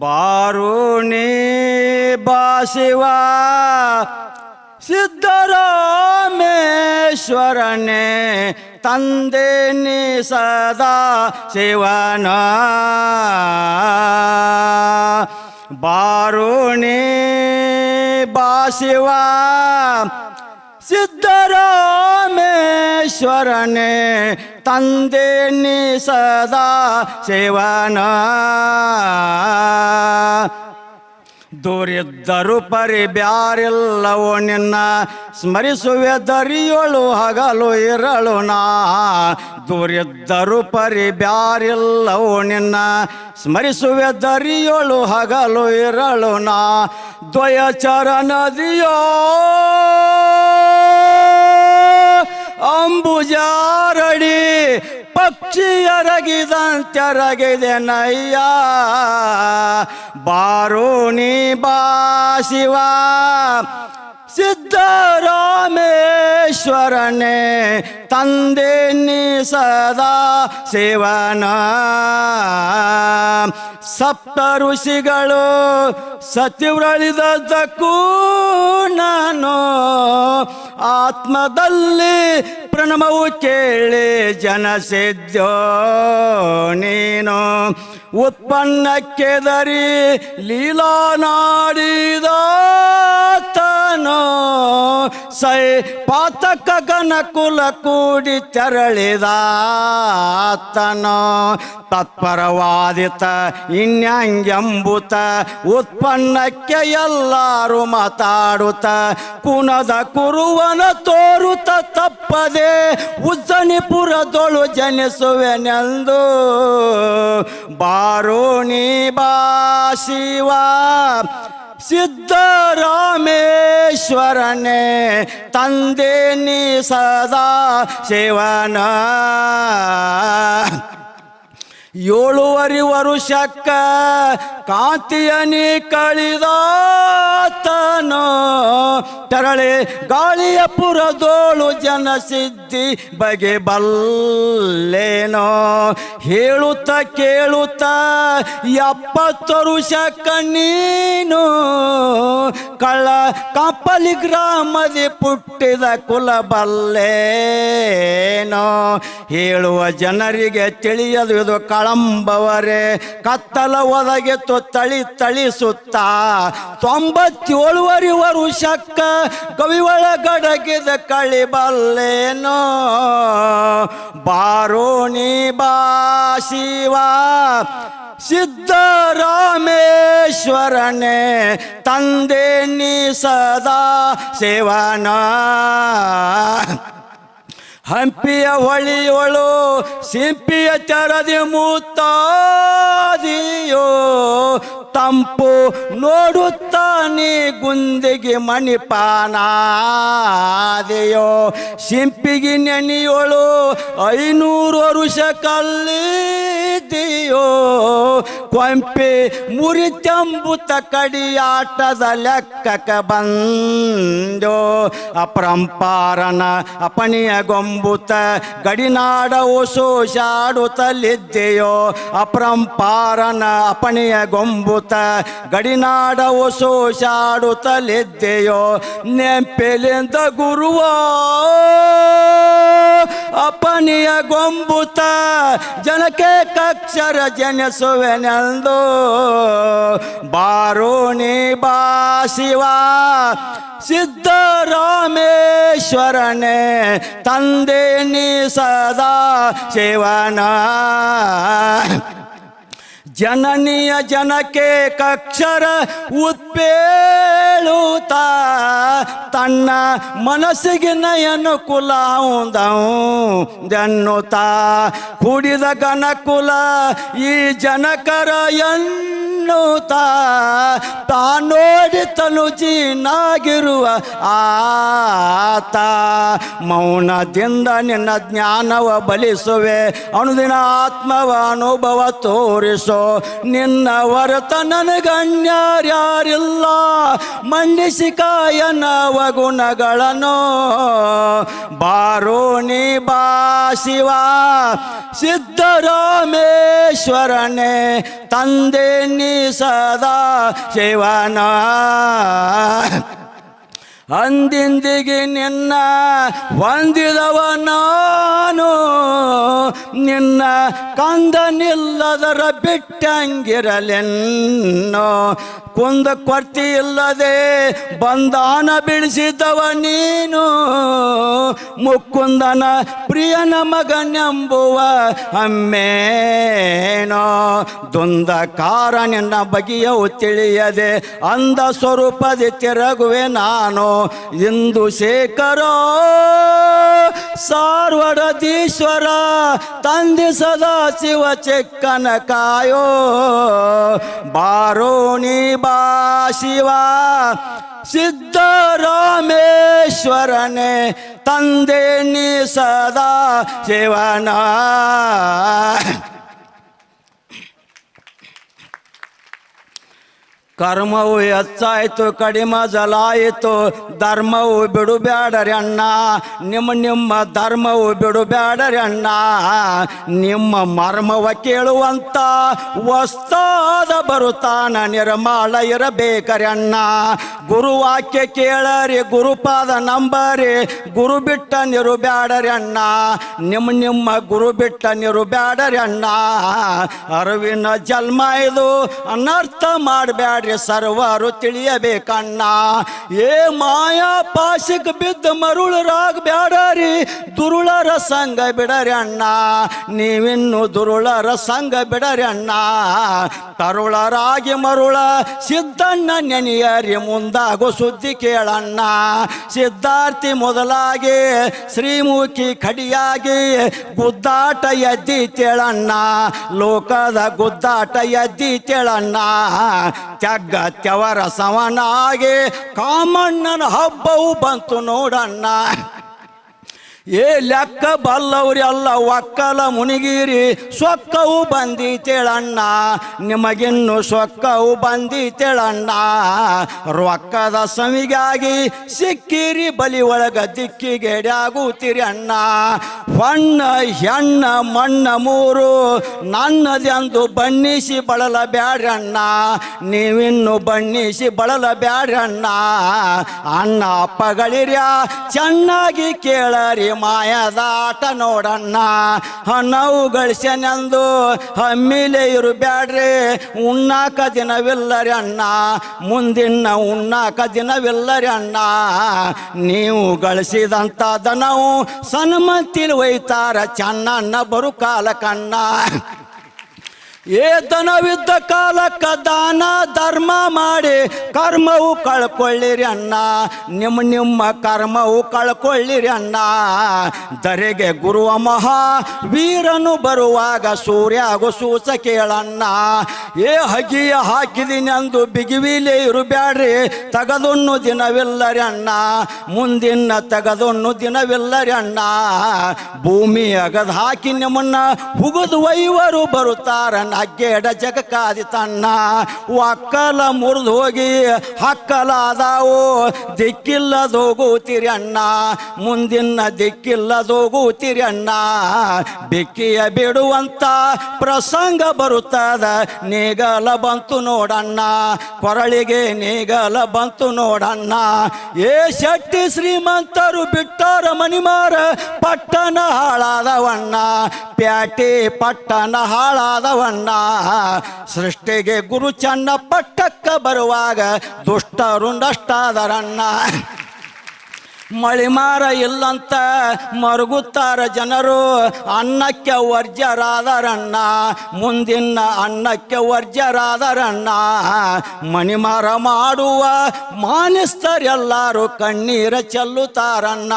ಬಾರುಣಿ ಬಾಸಿವ ಸಿದ್ದರಾಮೇಶ್ವರನೇ ತಂದೆ ನೀ ಸದಾ ಶಿವನ. ಬಾರುಣಿ ಬಾಸಿವ ಸಿದ್ದರಾಮೇಶ್ವರನೇ ತಂದೆ ನೀ ಸದಾ ಶಿವನ. ದೂರಿದ್ದರು ಪರಿ ಬ್ಯಾರೆಲ್ಲವೋ ನಿನ್ನ? ಸ್ಮರಿಸುವೆ ದರಿಯೊಳು ಹಗಲು ಇರಳು ನಾ. ದೂರಿದ್ದರು ಪರಿ ಬ್ಯಾರೆಲ್ಲವೋ ನಿನ್ನ? ಸ್ಮರಿಸುವೆ ದರಿಯೊಳು ಹಗಲು ಇರಳು ನಾ. ದ್ವಯಚರ ನದಿಯೋ ಅಂಬುಜಾರಡಿ ಪಕ್ಷಿಯರಗಿದಂತೆರಗಿದೆ ನಯ್ಯ. ಬಾರೋಣಿ ಬಾಸಿವ ಸಿದ್ದರಾಮೇಶ್ವರನೇ ತಂದೆ ನೀ ಸದಾ ಸೇವನ. ಸಪ್ತ ಋಷಿಗಳು ಸತ್ಯವ್ರಳಿದಕ್ಕೂ ನಾನು ಆತ್ಮದಲ್ಲಿ ಪ್ರಣಮವು ಕೇಳಿ ಜನಸಿದ್ಯೋ ನೀನು. ಉತ್ಪನ್ನಕ್ಕೆ ದರಿ ಲೀಲಾ ನಾಡಿದ ಸೈ ಪಾತಕ ಗನ ಕುಲ ಕೂಡಿ ತೆರಳಿದಾತನೋ ತತ್ಪರವಾದಿತ ಇನ್ಯಂಗೆಂಬುತ ಉತ್ಪನ್ನಕ್ಕೆ ಎಲ್ಲರೂ ಮಾತಾಡುತ್ತ ಕುನದ ಕುರುವನ ತೋರುತ ತಪ್ಪದೆ ಉಜ್ಜನಿಪುರದೊಳು ಜನಿಸುವೆನೆಂದು ಬಾರೋಣಿ ಬಾಸಿವ ಸಿದ್ದರಾಮೇಶ್ವರನೇ ತಂದೆ ನೀ ಸದಾ ಸೇವನ ಏಳುವರೆ ವರುಷಕ್ಕ ಕಾಂತಿಯ ನೀ ಕಳಿದ ತರಳೆ ಗಾಳಿಯ ಪುರದೋಳು ಜನಸಿದ್ಧಿ ಬಗೆ ಬಲ್ಲೇನೋ. ಹೇಳುತ್ತ ಕೇಳುತ್ತ ಎಪ್ಪತ್ತು ಶಕ್ಕ ನೀನು. ಕಳ್ಳ ಕಾಪಲಿ ಗ್ರಾಮದಿ ಪುಟ್ಟಿದ ಕುಲ ಬಲ್ಲೇನೋ. ಹೇಳುವ ಜನರಿಗೆ ತಿಳಿಯದು ಇದು ಕಳಂಬವರೇ, ಕತ್ತಲ ಒದಗೆ ತಳಿ ತಳಿಸುತ್ತ. ತೊಂಬತ್ತೇಳುವರೆ ವರುಷಕ್ಕ ಕವಿ ಒಳಗಡಗಿದ ಕಳಿಬಲ್ಲೇನೋ. ಬಾರೋಣಿ ಬಾಶಿವ ಸಿದ್ದರಾಮೇಶ್ವರನೇ, ತಂದೆ ನೀ ಸದಾ ಸೇವನ. ಹಂಪಿಯ ಹೊಳಿಯೊಳು ಸಿಂಪಿಯ ಚರದಿ ಮೂತಾದಿಯೋ ತಂಪು ನೋಡುತ್ತಾನೆ ಗುಂದಿಗೆ ಗುಂದಿಗೆ ಮಣಿಪಾನಾದೆಯೋ ಸಿಂಪಿಗೆ ನೆನೆಯೋಳು ಐನೂರು ವರುಷ ಕಲ್ಲಿದೆಯೋ ಕೊಂಪೆ ಮುರಿತಂಬುತ ಕಡಿಯಾಟದ ಲೆಕ್ಕಕ ಬಂದೋ ಅಪರಂಪಾರನ ಅಪಣಿಯ ಗೊಂಬುತ ಗಡಿನಾಡ ಓಸೋಷಾಡುತ್ತಲಿದ್ದೆಯೋ ಅಪರಂಪಾರನ ಅಪಣಿಯ ಗೊಂಬುತ ಗಡಿನಾಡ ಓಸೋಷಾಡುತ್ತಲಿದ್ದೆಯೋ ನೆಂಪೆಲಿಂದ ಗುರುವ ಅಪನಿಯ ಗೊಂಬುತ ಜನಕ್ಕೆ ಕಕ್ಷರ ಜನಿಸುವೆನೆಂದು. ಬಾರೋಣಿ ಬಾ ಶಿವ, ಸಿದ್ದರಾಮೇಶ್ವರನೇ, ತಂದೆ ನೀ ಸದಾ ಶಿವನ. ಜನನಿಯ ಜನಕ್ಕೆ ಕಕ್ಷರ ಉತ್ಪೇಳುತ್ತ ತನ್ನ ಮನಸ್ಸಿಗೆ ನಯನು ಕುಲ ದನ್ನುತ್ತ ಕುಡಿದ ಗಣಕುಲ ಈ ಜನಕರ ಎನ್ ಎನ್ನುತ್ತ ತಾನೋಡಿ ತನುಜಿನಾಗಿರುವ ಆತ. ಮೌನದಿಂದ ನಿನ್ನ ಜ್ಞಾನವ ಬಲಿಸುವೆ. ಅನುದಿನ ಆತ್ಮವ ಅನುಭವ ತೋರಿಸೋ. ನಿನ್ನ ಹೊರತ ನನಗಣ್ಯಾರ್ಯಾರಿಲ್ಲ ಮಂಡಿಸಿ ಕಾಯನವ ಗುಣಗಳನ್ನು. ಬಾರೋ ನೀ ಬಾ ಶಿವ. ಸಿದ್ದರಾಮೇಶ್ವರನೇ ತಂದೆ ನೀ ಸದಾ ಶಿವನ ಅಂದಿಂದಿಗೆ ನಿನ್ನ ಹೊಂದಿದವ ನಾನು. ನಿನ್ನ ಕಂದನಿಲ್ಲದರ ಬಿಟ್ಟಂಗಿರಲೆನ್ನೋ. ಕುಂದ ಕೊರ್ತಿ ಇಲ್ಲದೆ ಬಂದಾನ ಬಿಡಿಸಿದವ ನೀನು. ಮುಕ್ಕುಂದನ ಪ್ರಿಯನ ಮಗನೆಂಬುವ ಅಮ್ಮೇನೋ. ದುಂದ ಕಾರ ನಿನ್ನ ಬಗೆಯವು ತಿಳಿಯದೆ ಅಂದ ಸ್ವರೂಪದಿ ತಿರುಗುವೆ ನಾನು. ಇಂದು ಶೇಖರ ಸಾರ್ವಡದೀಶ್ವರ ತಂದೆ ಸದಾ ಶಿವ ಚೆಕ್ಕನ ಕಾಯೋ. ಬಾರೋಣಿ ಬಾ ಶಿವ ಸಿದ್ದರಾಮೇಶ್ವರನೇ ತಂದೆ ನೀ ಸದಾ ಶಿವನ. ಕರ್ಮವು ಹೆಚ್ಚಾಯಿತು, ಕಡಿಮೆ ಜಲಾಯಿತು. ಧರ್ಮವು ಬಿಡುಬ್ಯಾಡರಿ ಅಣ್ಣ. ನಿಮ್ಮ ನಿಮ್ಮ ಧರ್ಮವು ಬಿಡುಬ್ಯಾಡರಿ ಅಣ್ಣ. ನಿಮ್ಮ ಮರ್ಮವ ಕೇಳುವಂತ ವಸ್ತಾದ ಬರುತ್ತಾನ ನಿರ್ಮಾಳ ಇರಬೇಕರಿ ಅಣ್ಣ. ಗುರುವಾಕ್ಯ ಕೇಳರಿ ಗುರುಪಾದ ನಂಬರಿ. ಗುರು ಬಿಟ್ಟ ನಿರು ಬ್ಯಾಡರಿ ಅಣ್ಣ. ನಿಮ್ಮ ನಿಮ್ಮ ಗುರು ಬಿಟ್ಟ ನಿರು ಬ್ಯಾಡರಿ ಅಣ್ಣ. ಅರಿವಿನ ಜನ್ಮ ಇದು, ಅನರ್ಥ ಮಾಡಬ್ಯಾಡ್ರಿ ಸರ್ವರು ತಿಳಿಯಬೇಕಣ್ಣ. ಏ ಮಾಯಾ ಪಾಶಿಕ್ ಬಿದ್ದ ಮರುಳರಾಗ ಬ್ಯಾಡರಿ, ದುರುಳರ ಸಂಗ ಬಿಡರಿ ಅಣ್ಣ. ನೀವಿನ್ನು ದುರುಳರ ಸಂಗ ಬಿಡರಿ ಅಣ್ಣ. ತರುಳರಾಗಿ ಮರುಳ, ಸಿದ್ದಣ್ಣ ನೆನೆಯರಿ ಮುಂದಾಗೋ ಸುದ್ದಿ ಕೇಳಣ್ಣ. ಸಿದ್ಧಾರ್ಥಿ ಮೊದಲಾಗಿ, ಶ್ರೀಮುಖಿ ಕಡಿಯಾಗಿ ಗುದ್ದಾಟ ಎದ್ದಿ ತೇಳಣ್ಣ. ಲೋಕದ ಗುದ್ದಾಟ ಎದ್ದಿ ತೇಳಣ್ಣ. ತೆಗ್ಗ ತೆವರ ಸವನಾಗಿ ಕಾಮಣ್ಣನ ಹಬ್ಬವು ಬಂತು ನೋಡಣ್ಣ. ಏ ಲೆಕ್ಕ ಬಲ್ಲವ್ರಿ ಅಲ್ಲ, ಒಕ್ಕಲ ಮುನಿಗಿರಿ. ಸೊಕ್ಕವು ಬಂದೀತೇಳಣ್ಣ ನಿಮಗಿನ್ನು ಸೊಕ್ಕವು ಬಂದೀತೇಳಣ್ಣ ರೊಕ್ಕದ ಸಮಿಗಾಗಿ ಸಿಕ್ಕಿರಿ, ಬಲಿ ಒಳಗ ದಿಕ್ಕಿಗೆಡ್ಯಾಗುತ್ತೀರಿ ಅಣ್ಣ ಹೊಣ್ಣ, ಹೆಣ್ಣ, ಮಣ್ಣ ಮೂರು ನನ್ನದೆಂದು ಬಣ್ಣಿಸಿ ಬಳಲ ಬ್ಯಾಡ್ರಣ್ಣ ನೀವಿನ್ನು ಬಣ್ಣಿಸಿ ಬಳಲ ಬ್ಯಾಡ್ರಣ್ಣ ಅಣ್ಣ ಅಪ್ಪಗಳಿರ್ಯ, ಚೆನ್ನಾಗಿ ಕೇಳರಿ ಮಾಯದಾಟ ನೋಡಣ್ಣ. ಹಣವು ಗಳಿಸ್ಯನೆಂದು ಹಮ್ಮಿಲೆ ಇರು ಬ್ಯಾಡ್ರಿ. ಉಣ್ಣಾಕ ದಿನವಿಲ್ಲರಿ ಅಣ್ಣ. ಮುಂದಿನ ಉಣ್ಣಾಕ ದಿನವಿಲ್ಲರಿ ಅಣ್ಣ. ನೀವು ಗಳಿಸಿದಂಥ ದನವು ಸನ್ಮಂತಿಲ್ ಒಯ್ತಾರ ಚನ್ನಣ್ಣ ಬರು ಕಾಲ ಕಣ್ಣ. ಏ ದನವಿದ್ದ ಕಾಲಕ್ಕ ದಾನ, ಧರ್ಮ ಮಾಡಿ ಕರ್ಮವು ಕಳ್ಕೊಳ್ಳಿರಿ ಅಣ್ಣ. ನಿಮ್ಮ ನಿಮ್ಮ ಕರ್ಮವು ಕಳ್ಕೊಳ್ಳಿರಿ ಅಣ್ಣ. ದರೆಗೆ ಗುರುವ ಮಹಾ ವೀರನು ಬರುವಾಗ ಸೂರ್ಯಾಗು ಸೂಸ ಕೇಳಣ್ಣ. ಏ ಹಗಿಯ ಹಾಕಿದೀನಿ ಅಂದು ಬಿಗಿವಿಲೆ ಇರುಬ್ಯಾಡ್ರಿ ತಗದೊನ್ನು ದಿನವಿಲ್ಲರಿ ಅಣ್ಣ. ಮುಂದಿನ ತಗದೊನ್ನು ದಿನವಿಲ್ಲರಿ ಅಣ್ಣ. ಭೂಮಿ ಅಗದ್ ಹಾಕಿ ನಿಮ್ಮನ್ನ ಹುಗುದು ವೈವರು ಬರುತ್ತಾರ ಜಗ ಕಾದಿ ತನ್ನ. ಒಕ್ಕಲ ಮುರಿದು ಹೋಗಿ ಹಕ್ಕಲಾದವು, ದಿಕ್ಕಿಲ್ಲದೋಗುತ್ತೀರಿ ಅಣ್ಣ. ಮುಂದಿನ ದಿಕ್ಕಿಲ್ಲದೋಗುತ್ತೀರಿ ಅಣ್ಣ. ಬೆಕ್ಕಿಯ ಬಿಡುವಂತ ಪ್ರಸಂಗ ಬರುತ್ತದ, ನೇಗಲ ಬಂತು ನೋಡಣ್ಣ. ಕೊರಳಿಗೆ ನೇಗಲ ಬಂತು ನೋಡಣ್ಣ. ಏ ಶೆಟ್ಟಿ ಶ್ರೀಮಂತರು ಬಿಟ್ಟಾರ ಮನಿಮಾರ ಪಟ್ಟಣ ಹಾಳಾದವಣ್ಣ. ಪ್ಯಾಟಿ ಪಟ್ಟಣ ಹಾಳಾದವಣ್ಣ. ಸೃಷ್ಟಿಗೆ ಗುರು ಚನ್ನ ಪಟ್ಟಕ್ಕ ಬರುವಾಗ ದುಷ್ಟರು ನಷ್ಟಾದರಣ್ಣ. ಮಳಿಮಾರ ಇಲ್ಲಂತ ಮರುಗುತ್ತಾರ ಜನರು. ಅನ್ನಕ್ಕೆ ವರ್ಜರಾದರಣ್ಣ ಮುಂದಿನ ಅನ್ನಕ್ಕೆ ವರ್ಜರಾದರಣ್ಣ ಮಣಿಮಾರ ಮಾಡುವ ಮಾನಿಸ್ತರೆಲ್ಲರೂ ಕಣ್ಣೀರ ಚೆಲ್ಲುತ್ತಾರಣ್ಣ.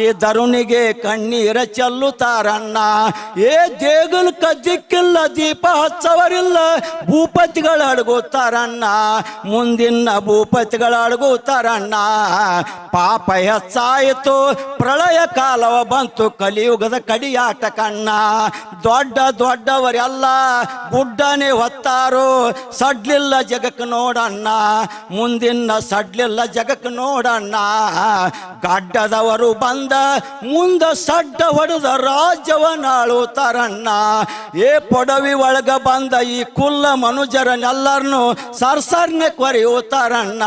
ಈ ದರುಣಿಗೆ ಕಣ್ಣೀರ ಚೆಲ್ಲುತ್ತಾರಣ್ಣ. ಏ ದೇಗುಲ್ ಕಜ್ಜಿಕ್ಕಿಲ್ಲ, ದೀಪ ಹಚ್ಚವರಿಲ್ಲ, ಭೂಪತಿಗಳು ಅಡಗುತ್ತಾರಣ್ಣ. ಮುಂದಿನ ಭೂಪತಿಗಳು ಅಡಗುತ್ತಾರಣ್ಣ. ಪಾಪ ಹೆಚ್ಚಾಯಿತು. ಪ್ರಳಯ ಕಾಲವ ಬಂತು. ಕಲಿಯುಗದ ಕಡಿಯಾಟ ಕಣ್ಣ. ದೊಡ್ಡ ದೊಡ್ಡವರೆಲ್ಲ ಗುಡ್ಡನೆ ಹೊತ್ತಾರು. ಸಡ್ಲಿಲ್ಲ ಜಗಕ್ಕೆ ನೋಡಣ್ಣ. ಮುಂದಿನ ಸಡ್ಲಿಲ್ಲ ಜಗಕ್ಕೆ ನೋಡಣ್ಣ. ಗಡ್ಡದವರು ಬಂದ, ಮುಂದ ಸಡ್ಡ ಹೊಡೆದ ರಾಜ್ಯವನ್ನಾಳುತ್ತಾರಣ್ಣ ಏ ಪೊಡವಿ ಒಳಗ ಬಂದ ಈ ಕುಲ್ಲ ಮನುಜರನ್ನೆಲ್ಲರನ್ನು ಸರ್ಸರ್ನೆ ಕೊರೆಯುತ್ತಾರಣ್ಣ